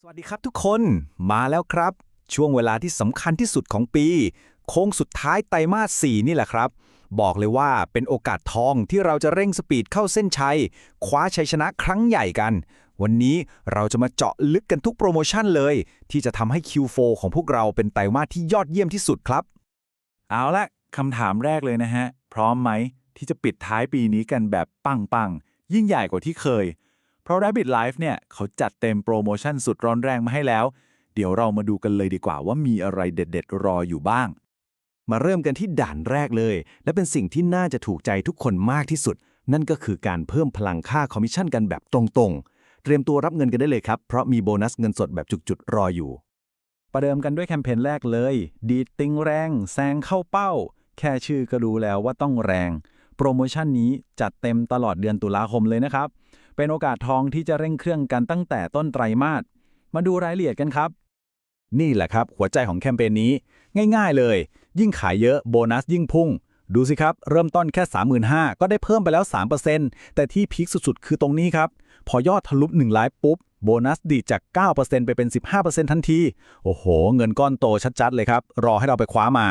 สวัสดีครับทุกคนมาแล้วครับ ช่วงเวลาที่สำคัญที่สุดของปี โค้งสุดท้ายไตรมาส 4 นี่แหละครับ บอกเลยว่าเป็นโอกาสทองที่เราจะเร่งสปีดเข้าเส้นชัย คว้าชัยชนะครั้งใหญ่กัน วันนี้เราจะมาเจาะลึกกันทุกโปรโมชั่นเลย ที่จะทำให้ Q4 ของพวกเราเป็นไตรมาสที่ยอดเยี่ยมที่สุดครับ เอาละคำถามแรกเลยนะฮะ พร้อมไหมที่จะปิดท้ายปีนี้กันแบบปังๆยิ่งใหญ่กว่าที่เคย เพราะ Rabbit Life เนี่ยเขาจัดเต็มโปรโมชั่นสุดร้อนแรงมาให้แล้ว เดี๋ยวเรามาดูกันเลยดีกว่าว่ามีอะไรเด็ด ๆ รออยู่บ้าง มาเริ่มกันที่ด่านแรกเลย และเป็นสิ่งที่น่าจะถูกใจทุกคนมากที่สุด นั่นก็คือการเพิ่มพลังค่าคอมมิชชั่นกันแบบตรงๆ เตรียมตัวรับเงินกันได้เลยครับ เพราะมีโบนัสเงินสดแบบจุกๆรออยู่ ประเดิมกันด้วยแคมเปญแรกเลย ดีดติงแรงแซงเข้าเป้า แค่ชื่อก็รู้แล้วว่าต้องแรง โปรโมชั่นนี้จัดเต็มตลอดเดือนตุลาคมเลยนะครับ เป็นโอกาสทองที่จะเร่งเครื่องกันตั้งแต่ต้นไตรมาส มาดูรายละเอียดกันครับ นี่แหละครับ หัวใจของแคมเปญนี้ ง่าย ๆเลย ยิ่งขายเยอะโบนัสยิ่งพุ่ง ดูสิครับ เริ่มต้นแค่ 35,000 ก็ได้เพิ่มไปแล้ว 3%แต่ที่พีคสุดๆ คือตรงนี้ครับ พอยอดทะลุ1ล้านปุ๊บโบนัสดีจาก 9%ไปเป็น 15%ทันที โอ้โห เงินก้อนโตชัดๆ เลยครับ รอให้เราไปคว้ามา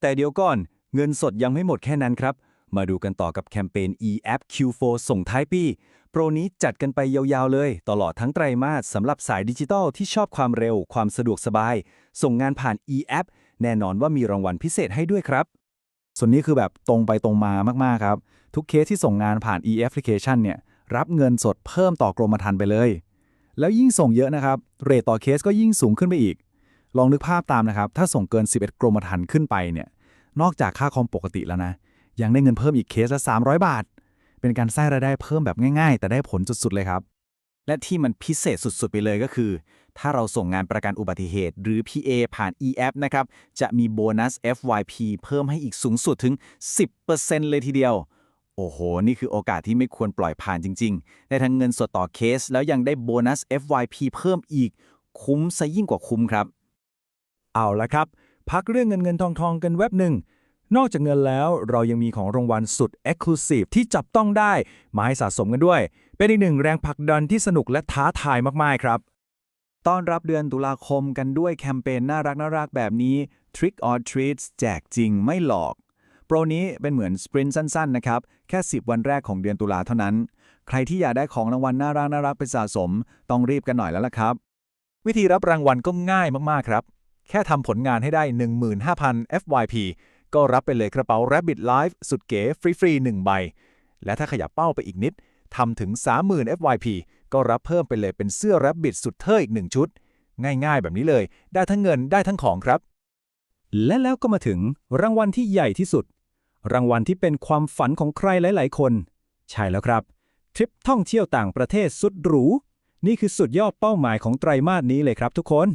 แต่เดี๋ยวก่อน เงินสดยังไม่หมดแค่นั้นครับ มาดูกันต่อกับแคมเปญ eApp Q4 ส่งท้ายปี ปรนี้จัดกันไปยาวๆเลย ตลอดทั้งไตรมาสสำหรับสายดิจิทัลที่ชอบความเร็ว ความสะดวกสบาย ส่งงานผ่าน eApp แน่นอนว่ามีรางวัลพิเศษให้ด้วยครับ ส่วนนี้คือแบบตรงไปตรงมามากๆครับ ทุกเคสที่ส่งงานผ่าน e-application เนี่ยรับเงินสดเพิ่มต่อกรมธรรม์ไปเลย แล้วยิ่งส่งเยอะนะครับเรทต่อเคสก็ยิ่งสูงขึ้นไปอีก ลองนึกภาพตามนะครับ ถ้าส่งเกิน 11 กรมธรรม์ขึ้นไปเนี่ยนอกจากค่าคอมปกติแล้วนะยังได้เงินเพิ่มอีกเคสละ300 บาท เป็นการสร้างรายได้เพิ่มแบบง่ายๆ แต่ได้ผลสุดๆเลยครับ และที่มันพิเศษสุดๆไปเลยก็คือ ถ้าเราส่งงานประกันอุบัติเหตุ หรือ PA ผ่าน eApp นะครับจะมีโบนัส FYP เพิ่มให้อีกสูงสุดถึง 10%เลยทีเดียวโอ้โห นี่คือโอกาสที่ไม่ควรปล่อยผ่านจริง ๆ ได้ทั้งเงินสดต่อเคส แล้วยังได้โบนัส FYP เพิ่มอีก คุ้มซะยิ่งกว่าคุ้มครับ เอาละครับ พักเรื่องเงินเงินทองทองกันแวบหนึ่ง นอกจากเงินแล้วเรายังมีของรางวัลสุด Exclusive ที่จับต้องได้ มาให้สะสมกันด้วย เป็นอีกหนึ่งแรงผลักดันที่สนุกและท้าทายมาก ๆ ครับ ต้อนรับเดือนตุลาคมกันด้วยแคมเปญน่ารักน่ารักแบบนี้ Trick or Treats แจกจริงไม่หลอก โปรนี้เป็นเหมือนสปรินต์สั้น ๆ นะครับ แค่ 10 วันแรกของเดือนตุลาเท่านั้น ใครที่อยากได้ของรางวัลน่ารักน่ารักไปสะสม ต้องรีบกันหน่อยแล้วล่ะครับ วิธีรับรางวัลก็ง่ายมากๆครับ แค่ทำผลงานให้ได้ 15,000 FYP ก็รับไปเลยกระเป๋า Rabbit Life สุดเก๋ฟรีๆ1ใบ และถ้าขยับเป้าไปอีกนิดทำถึง 30,000 FYP ก็รับเพิ่มไปเลยเป็นเสื้อ Rabbit สุดเท่อีกหนึ่งชุด ง่ายๆ แบบนี้เลย ได้ทั้งเงินได้ทั้งของครับ และแล้วก็มาถึงรางวัลที่ใหญ่ที่สุด รางวัลที่เป็นความฝันของใครหลาย ๆ คน ใช่แล้วครับ ทริปท่องเที่ยวต่างประเทศสุดหรู นี่คือสุดยอดเป้าหมายของไตรมาสนี้เลยครับทุกคน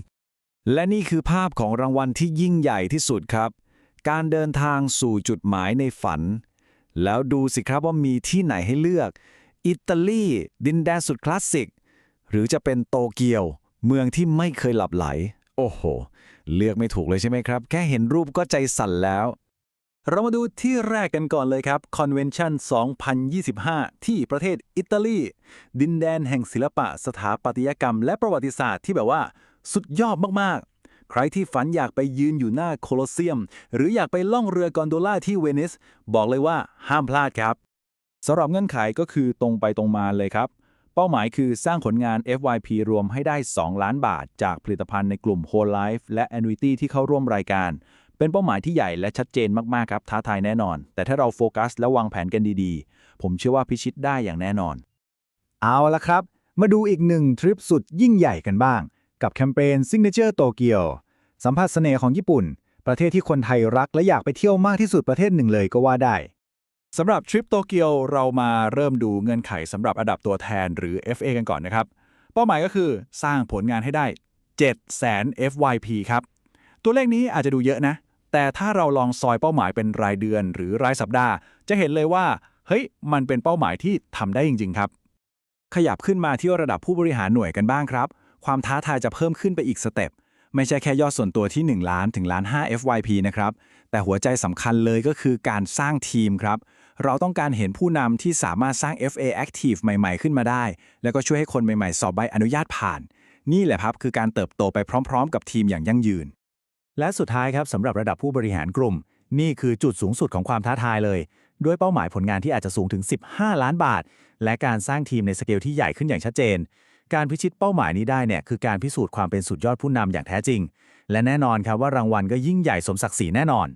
และนี่คือภาพของรางวัลที่ยิ่งใหญ่ที่สุดครับ การเดินทางสู่จุดหมายในฝัน แล้วดูสิครับว่ามีที่ไหนให้เลือก อิตาลีดินแดนสุดคลาสสิก หรือจะเป็นโตเกียว เมืองที่ไม่เคยหลับไหล โอ้โห เลือกไม่ถูกเลยใช่ไหมครับ แค่เห็นรูปก็ใจสั่นแล้ว เรามาดูที่แรกกันก่อนเลยครับ Convention 2025 ที่ประเทศอิตาลี ดินแดนแห่งศิลปะสถาปัตยกรรม และประวัติศาสตร์ที่แบบว่า สุดยอดมาก ใครที่ฝันอยากไปยืนอยู่หน้าโคลอสเซียม หรืออยากไปล่องเรือกอนโดล่าที่เวนิส บอกเลยว่าห้ามพลาดครับสำหรับเงื่อนไขก็คือตรงไปตรงมาเลยครับ เป้าหมายคือสร้างผลงาน FYP รวมให้ได้ 2 ล้านบาท จากผลิตภัณฑ์ในกลุ่ม Whole Life และ Annuity ที่เข้าร่วมรายการ เป็นเป้าหมายที่ใหญ่และชัดเจนมาก ๆ ครับ ท้าทายแน่นอน แต่ถ้าเราโฟกัสและวางแผนกันดีๆ ผมเชื่อว่าพิชิตได้อย่างแน่นอน เอาละครับ มาดูอีกหนึ่งทริปสุดยิ่งใหญ่กันบ้าง กับแคมเปญ Signature Tokyo สัมผัสเสน่ห์ของญี่ปุ่น ประเทศที่คนไทยรักและอยากไปเที่ยวมากที่สุดประเทศหนึ่งเลยก็ว่าได้สำหรับทริปโตเกียวเรามาเริ่มดูเงื่อนไขสำหรับระดับตัวแทนหรือ FA กันก่อนนะครับ เป้าหมายก็คือสร้างผลงานให้ได้ 700,000 FYP ครับ ตัวเลขนี้อาจจะดูเยอะนะ แต่ถ้าเราลองซอยเป้าหมายเป็นรายเดือนหรือรายสัปดาห์ จะเห็นเลยว่า เฮ้ย มันเป็นเป้าหมายที่ทำได้จริง ๆ ครับ ขยับขึ้นมาที่ระดับผู้บริหารหน่วยกันบ้างครับ ความท้าทายจะเพิ่มขึ้นไปอีกสเต็ป ไม่ใช่แค่ยอดส่วนตัวที่ 1 ล้านถึงล้าน 5 FYP นะครับ แต่หัวใจสำคัญเลยก็คือการสร้างทีมครับ เราต้องการเห็นผู้นำที่สามารถสร้าง FA Active ใหม่ๆ ขึ้นมาได้ แล้วก็ช่วยให้คนใหม่ๆ สอบใบอนุญาตผ่าน นี่แหละครับคือการเติบโตไปพร้อม ๆ กับทีมอย่างยั่งยืน และสุดท้ายครับสำหรับระดับผู้บริหารกลุ่ม นี่คือจุดสูงสุดของความท้าทายเลย ด้วยเป้าหมายผลงานที่อาจจะสูงถึง 15 ล้านบาท และการสร้างทีมในสเกลที่ใหญ่ขึ้นอย่างชัดเจน การพิชิตเป้าหมายนี้ได้เนี่ยคือการพิสูจน์ความเป็นสุดยอดผู้นำอย่างแท้จริง และแน่นอนครับว่ารางวัลก็ยิ่งใหญ่สมศักดิ์ศรีแน่นอน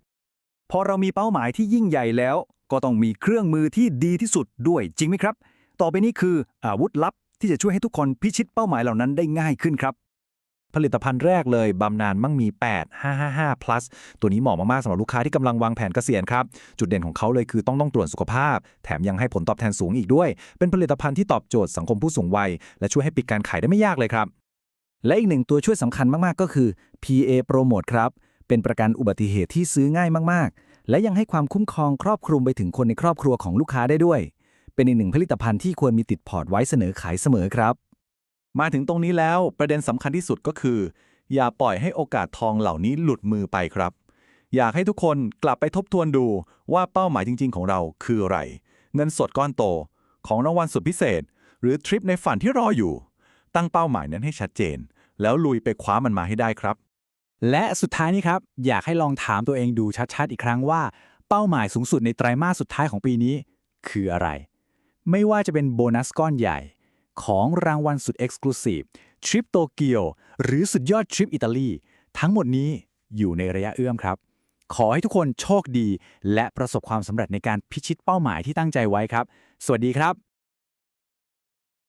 พอเรามีเป้าหมายที่ยิ่งใหญ่แล้ว ก็ต้องมีเครื่องมือที่ดีที่สุดด้วยจริงไหมครับ ต่อไปนี้คืออาวุธลับที่จะช่วยให้ทุกคนพิชิตเป้าหมายเหล่านั้นได้ง่ายขึ้นครับ ผลิตภัณฑ์แรกเลยบำนาญมั่งมี 8 555 plus ตัวนี้เหมาะมากๆสำหรับลูกค้าที่กำลังวางแผนเกษียณครับ จุดเด่นของเขาเลยคือต้องต้องตรวจสุขภาพ แถมยังให้ผลตอบแทนสูงอีกด้วย เป็นผลิตภัณฑ์ที่ตอบโจทย์สังคมผู้สูงวัย และช่วยให้ปิดการขายได้ไม่ยากเลยครับ และอีกหนึ่งตัวช่วยสำคัญมากๆก็คือ PA Promote ครับเป็นประกันอุบัติเหตุที่ซื้อง่ายมากๆ และยังให้ความคุ้มครองครอบคลุมไปถึงคนในครอบครัวของลูกค้าได้ด้วย เป็นอีกหนึ่งผลิตภัณฑ์ที่ควรมีติดพอร์ตไว้เสนอขายเสมอครับ มาถึงตรงนี้แล้วประเด็นสำคัญที่สุดก็คือ อย่าปล่อยให้โอกาสทองเหล่านี้หลุดมือไปครับ อยากให้ทุกคนกลับไปทบทวนดูว่าเป้าหมายจริง ๆ ของเราคืออะไร เงินสดก้อนโต ของรางวัลสุดพิเศษ หรือทริปในฝันที่รออยู่ ตั้งเป้าหมายนั้นให้ชัดเจน แล้วลุยไปคว้ามันมาให้ได้ครับ และสุดท้ายนี้ครับ อยากให้ลองถามตัวเองดูชัดๆอีกครั้งว่า เป้าหมายสูงสุดในไตรมาสสุดท้ายของปีนี้ คืออะไร ไม่ว่าจะเป็นโบนัสก้อนใหญ่ ของรางวัลสุดเอ็กซ์คลูซีฟทริปโตเกียวหรือสุดยอดทริปอิตาลี ทั้งหมดนี้อยู่ในระยะเอื้อมครับ ขอให้ทุกคนโชคดี และประสบความสำเร็จในการพิชิตเป้าหมายที่ตั้งใจไว้ครับ สวัสดีครับ